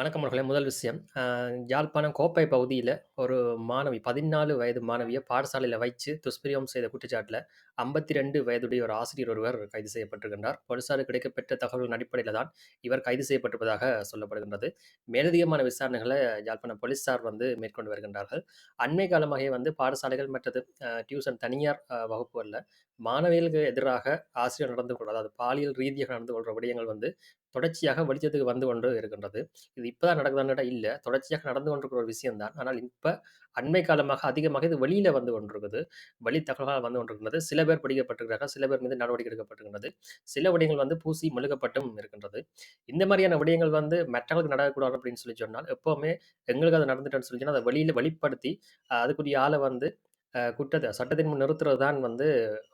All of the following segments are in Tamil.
வணக்கம் அவர்களே. முதல் விஷயம், யாழ்ப்பாணம் கோப்பை பகுதியில் ஒரு மாணவி 14 வயது மாணவியை பாடசாலையில் வைத்து துஷ்பிரயோகம் செய்த குற்றச்சாட்டில் ஐம்பத்தி ரெண்டு வயதுடைய ஒரு ஆசிரியர் ஒருவர் கைது செய்யப்பட்டிருக்கின்றார். போலீசாருக்கு கிடைக்கப்பெற்ற தகவல்களின் அடிப்படையில் தான் இவர் கைது செய்யப்பட்டிருப்பதாக சொல்லப்படுகின்றது. மேலதிகமான விசாரணைகளை யாழ்ப்பாணம் போலீசார் வந்து மேற்கொண்டு வருகின்றார்கள். அண்மை காலமாகவே வந்து பாடசாலைகள் மற்றது டியூஷன் தனியார் அ வகுப்புகள்ல மாணவிகளுக்கு எதிராக ஆசிரியர் நடந்து கொள்ற அதாவது பாலியல் ரீதியாக நடந்து கொள்கிற விடயங்கள் வந்து தொடர்ச்சியாக வெளிச்சத்துக்கு வந்து கொண்டு இருக்கின்றது. இது இப்போதான் நடக்குதுன்னு இல்லை தொடர்ச்சியாக நடந்து கொண்டிருக்கிற ஒரு விஷயம்தான் ஆனால் இப்போ அண்மை காலமாக அதிகமாக இது வெளியில் வந்து கொண்டிருக்குது. வெளி தகவல்கள் வந்து கொண்டிருக்கிறது சில பேர் பிடிக்கப்பட்டிருக்கிறார்கள். சில பேர் மீது நடவடிக்கை எடுக்கப்பட்டிருக்கிறது சில விடயங்கள் வந்து பூசி மெழுகப்பட்டும் இருக்கின்றது. இந்த மாதிரியான விடயங்கள் வந்து மற்றவங்களுக்கு நடக்கக்கூடாது அப்படின்னு சொல்லி சொன்னால், எப்போவுமே எங்களுக்கு அது நடந்துட்டேன்னு சொல்லி சொன்னால் அதை வெளியில் வெளிப்படுத்தி, அதுக்குரிய ஆளை வந்து அ சட்டத்தின் முன் நிறுத்துறது தான் வந்து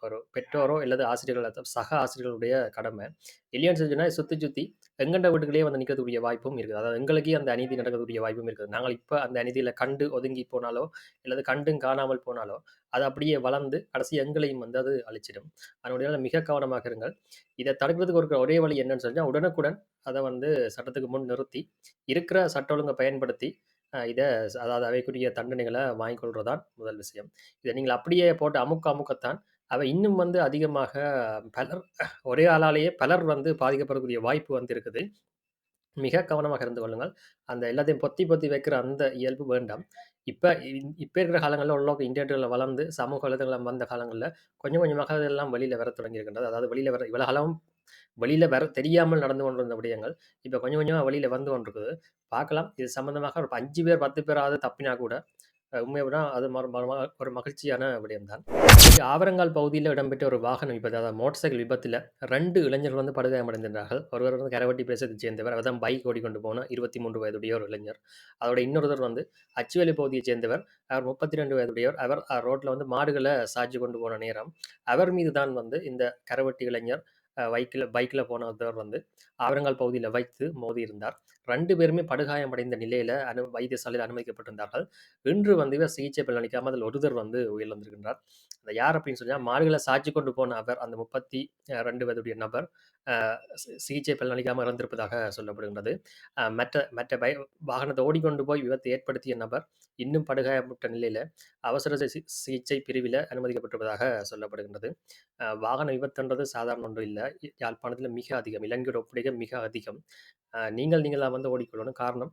ஒரு பெற்றோரோ அல்லது ஆசிரியர்கள் சக ஆசிரியர்களுடைய கடமை. இல்லைன்னு சொல்லி சொன்னா சுத்தி சுத்தி எங்கண்ட வீட்டுக்குள்ளேயே வந்து நிற்கக்கூடிய வாய்ப்பும் இருக்குது. அதாவது எங்களுக்கே அந்த அநீதி நடக்கக்கூடிய வாய்ப்பும் இருக்குது. நாங்கள் இப்ப அந்த அநீதியில கண்டு ஒதுங்கி போனாலோ, அல்லது கண்டும் காணாமல் போனாலோ, அது அப்படியே வளர்ந்து கடைசி எங்களையும் வந்து அது அழிச்சிடும். அதனுடைய மிக கவனமாக இருங்கள். இத தடுக்கிறதுக்கு இருக்கிற ஒரே வழி என்னன்னு சொன்னா, உடனுக்குடன் அத வந்து சட்டத்துக்கு முன் நிறுத்தி, இருக்கிற சட்ட ஒழுங்க பயன்படுத்தி, இதை அதாவது அவைக்குரிய தண்டனைகளை வாங்கிக்கொள்கிறதான் முதல் விஷயம். இதை நீங்கள் அப்படியே போட்டு அமுக்க அமுக்கத்தான் அவை இன்னும் வந்து அதிகமாக பலர் ஒரே ஆளாலேயே பலர் வந்து பாதிக்கப்படக்கூடிய வாய்ப்பு வந்து இருக்குது. மிக கவனமாக இருந்து கொள்ளுங்கள். அந்த எல்லாத்தையும் பொத்தி பொத்தி வைக்கிற அந்த இயல்பு வேண்டாம். இப்போ இப்போ இருக்கிற காலங்களில் உள்ளவங்க இன்டர்நெட்டில் வளர்ந்து சமூக வலைதளம் வந்த காலங்களில் கொஞ்சம் கொஞ்சமாக அதெல்லாம் வெளியில் வர தொடங்கி இருக்கின்றது. அதாவது வெளியில் வர இவ்வளோ காலம் வெளியில் வர தெரியாமல் நடந்து கொண்டிருந்த விடயங்கள், இப்ப கொஞ்சம் கொஞ்சமா வெளியில வந்து கொண்டிருக்குது. பார்க்கலாம். இது சம்மந்தமாக ஒரு அஞ்சு பேர் 10 பேராவது தப்பினா கூட, உண்மையாக அது ஒரு மகிழ்ச்சியான விடயம் தான். ஆவரங்கால் பகுதியில இடம்பெற்ற ஒரு வாகன விபத்து, அதாவது மோட்டார் சைக்கிள் விபத்துல ரெண்டு இளைஞர்கள் வந்து படுகாயமடைந்திருந்தார்கள். ஒருவர் வந்து கரவட்டி பிரதேசத்தைச் சேர்ந்தவர். அதான் பைக் பைக் ஓட்டிக்கொண்டு போன 23 வயதுடைய ஒரு இளைஞர். அதோட இன்னொருவர் வந்து அச்சுவேலி பகுதியைச் சேர்ந்தவர். அவர் 32 வயதுடையவர். அவர் ரோட்டில் வந்து மாடுகளை சாய்ச்சு கொண்டு போன நேரம், அவர் மீது தான் வந்து இந்த கரவட்டி இளைஞர் பைக்கில் பைக்கில் பைக்ல போனவர் வந்து ஆவரங்கால் பகுதியில் வைத்து மோதியிருந்தார். ரெண்டு பேருமே படுகாயமடைந்த நிலையில் அனு வைத்தியசாலையில் அனுமதிக்கப்பட்டிருந்தார்கள். இன்று வந்து இவர் சிகிச்சை பலனளிக்காம அதில் ஒருதர் வந்து உயிரிழந்திருக்கின்றார். அந்த யார் அப்படின்னு சொன்னால் மாடுகளை சாட்சி கொண்டு போன அவர் அந்த 32 வயதுடைய நபர் சிகிச்சை பலனளிக்காமல் இறந்திருப்பதாக சொல்லப்படுகின்றது. மற்ற மற்ற பை வாகனத்தை ஓடிக்கொண்டு போய் விபத்தை ஏற்படுத்திய நபர் இன்னும் படுகாயப்பட்ட நிலையில் அவசர சிகிச்சை பிரிவில் அனுமதிக்கப்பட்டிருப்பதாக சொல்லப்படுகின்றது. வாகன விபத்துன்றது சாதாரண ஒன்றும் இல்லை யாழ்ப்பாணத்தில் மிக அதிகம். இலங்கையோட ஒப்பிடைக்க மிக அதிகம். நீங்கள் நீங்களாக வந்து ஓடிக்கொள்ளணும். காரணம்,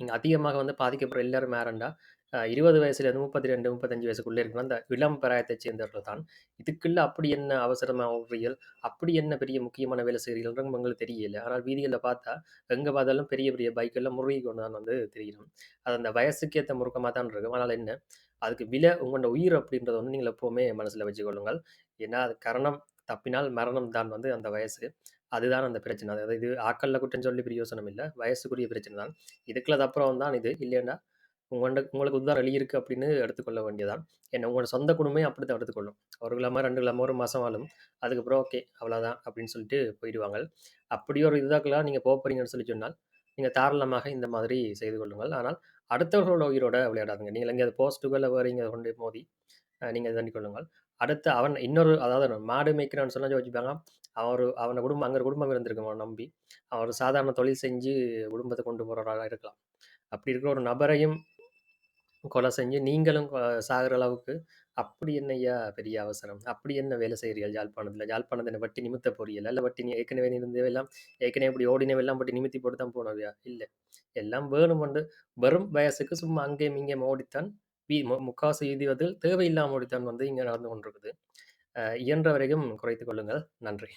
நீங்க அதிகமாக வந்து பாதிக்கப்படுற எல்லாரும் யாருண்டா, அ 20 வயசுலேருந்து 32, 35 வயசுக்குள்ள இருக்கிற அந்த இளம் பிராயத்தைச் சேர்ந்தவர்கள் தான். இதுக்குள்ள அப்படி என்ன அவசரமா ஓடுறீர்கள்? அப்படி என்ன பெரிய முக்கியமான வேலை செய்கிறீர்கள் உங்களுக்கு தெரியல. ஆனால் வீதிகள்ல பார்த்தா, எங்க பார்த்தாலும் பெரிய பெரிய பைக்கெல்லாம் முறுகி கொண்டு தான் வந்து தெரியணும் அது அந்த வயசுக்கு ஏத்த முறுக்கமா தான் இருக்கும். ஆனால் என்ன, அதுக்கு விலை உங்களோட உயிர் அப்படின்றத வந்து நீங்கள் எப்பவுமே மனசுல வச்சுக்கொள்ளுங்கள் ஏன்னா, அது கரணம் தப்பினால் மரணம் தான் வந்து அந்த வயசு. அதுதான் அந்த பிரச்சனை. அதாவது இது ஆக்கல்ல குற்றம் சொல்லி பிரயோசனம் இல்லை வயசுக்குரிய பிரச்சனை தான். இதுக்குள்ளது அப்புறம் தான் இது. இல்லைன்னா, உங்கண்ட உங்களுக்கு இதுதான் இருக்குது அப்படின்னு எடுத்துக்கொள்ள வேண்டியதான் ஏன்னா, உங்களோட சொந்த குடும்பமே அப்படித்தான் எடுத்துக்கொள்ளும். ஒரு கிலோமா ரெண்டு கிலோமா ஒரு மாதம் ஆளும் அதுக்கப்புறம் ஓகே அவ்வளோதான் அப்படின்னு சொல்லிட்டு போயிடுவாங்க. அப்படி ஒரு இதுதாக்கெல்லாம் நீங்கள் போக போகிறீங்கன்னு சொல்லி சொன்னால், நீங்கள் தாராளமாக இந்த மாதிரி செய்து கொள்ளுங்கள். ஆனால் அடுத்தவர்களோட உயிரோட விளையாடாதுங்க நீங்கள் எங்கேயாவது போஸ்ட்டுக்கோ வேறு இங்கே கொண்டு மோதி, நீங்கள் நீங்க கொள்ளுங்கள். அடுத்து அவன் இன்னொரு அதாவது மாடு மேய்க்கிறான்னு சொன்னா யோசிப்பாங்க. அவன் ஒரு குடும்பம் அங்கே குடும்பம் இருந்திருக்கும் அவன் நம்பி. அவன் ஒரு சாதாரண தொழில் செஞ்சு குடும்பத்தை கொண்டு போகிறவராக இருக்கலாம். அப்படி இருக்கிற ஒரு நபரையும் கொலை செஞ்சு நீங்களும் சாகிற அளவுக்கு அப்படி என்னையா பெரிய அவசரம்? அப்படி என்ன வேலை செய்கிறீர்கள் யாழ்ப்பாணத்தில? யாழ்ப்பாணத்த வட்டி நிமித்த போறீங்களா? இல்லை வட்டி ஏற்கனவே இருந்தவெல்லாம் ஏற்கனவே இப்படி ஓடினவெல்லாம் வட்டி நிமித்தி போட்டு தான் போனவையா? இல்லை எல்லாம் வேணும் கொண்டு வெறும் வயசுக்கு சும்மா அங்கேயும் இங்கேயும் ஓடித்தான் வி முக்காசு முக்காவாசி தேவையில்லாமல் தேவையில்லாம வந்து இங்கே நடந்து கொண்டிருக்குது. இயன்ற வரைக்கும் குறைத்து கொள்ளுங்கள். நன்றி.